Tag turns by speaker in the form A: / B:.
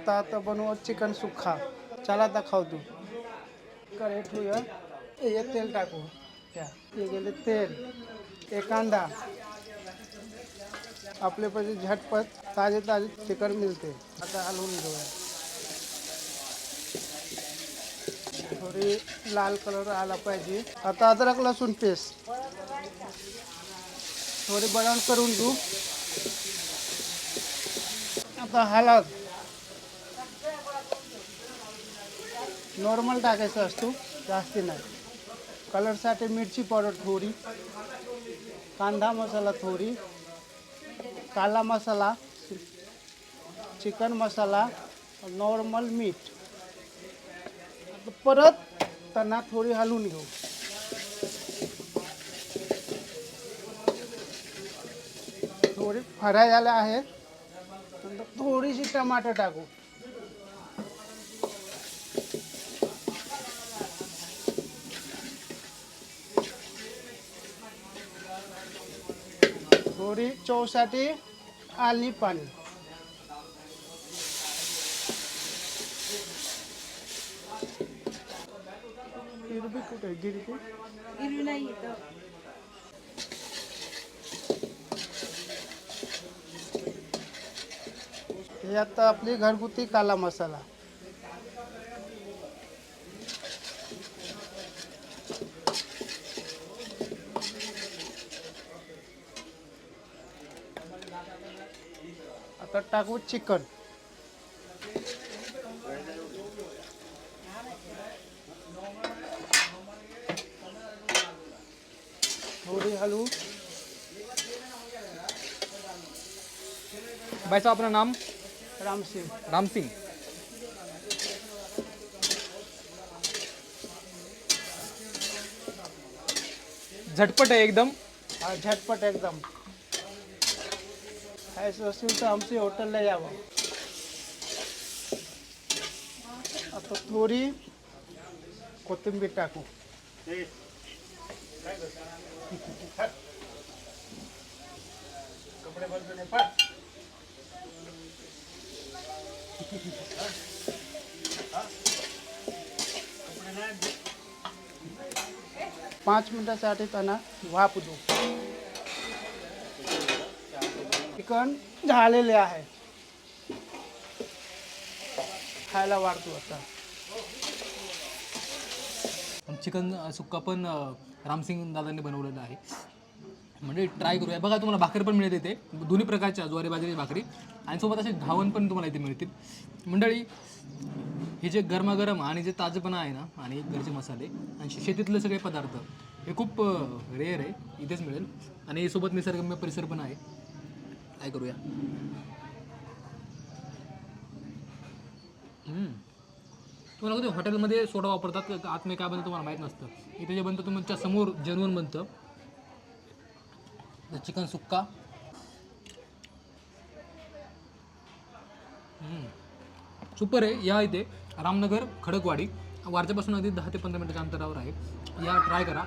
A: आता आता बनव चिकन सुखा। चला आता खाऊ तू। कर हे ठेवूया हे तेल टाकू। हे गेले तेल। हे कांदा। आपले पाहिजे झटपट ताजे ताजे चिकन मिळते। आता हलवून घेऊया। थोडी लाल कलर आला पाहिजे। आता अद्रक लसूण पेस्ट। थोडी बळण करून घेऊ। आता हलद नॉर्मल टाकायचं असतो जास्ती नाही. कलरसाठी मिरची पावडर थोडी कांदा मसाला थोडी काला मसाला चिकन मसाला नॉर्मल मीठ. परत त्यांना थोडी हलवून घेऊ. थोडी फराय झाल्या आहेत नंतर थोडीशी टमाटर टाकू. थोडी चवसाठी आली पाणी. गिरबी कुठे? गिरबी
B: हिरवी नाही
A: हे आता आपली घरगुती काला मसाला. आता टाकू चिकन. थोडी हलवू.
C: भाई साहब अपना नाम
A: रामसिंग
C: राम सिंह झटपट आहे एकदम.
A: झटपट एकदम. खायचं असेल तर आमची हॉटेलला यावं आता थोडी कोथिंबीर टाकू। पाच मिनिटासाठी त्यांना वाफ दू चिकन झालेले आहे. खायला वाढतो आता.
C: चिकन सुक्का पण रामसिंग दादांनी बनवलेलं आहे. म्हणजे ट्राय करूया. बघा तुम्हाला भाकर पण मिळते इथे. दोन्ही प्रकारच्या ज्वारी बाजरी भाकरी. आणि सोबत असे घावन पण तुम्हाला इथे मिळतील. मंडळी हे जे गरमागरम आणि जे ताजपणा आहे ना आणि घरचे मसाले आणि शेतीतले सगळे पदार्थ हे खूप रेअर आहे. इथेच मिळेल. आणि सोबत निसर्गम्य परिसर पण आहे. काय करूया? तुम्हाला कधी हॉटेलमध्ये सोडा वापरतात? का आतमध्ये काय बनतं तुम्हाला माहीत नसतं. इथे जे बनतं तुमच्यासमोर जेनवन बनतं. चिकन सुक्का सुपर आहे. या इथे रामनगर खडकवाडी. वारच्यापासून अगदी दहा ते पंधरा मिनिटाच्या अंतरावर आहे. या ट्राय करा.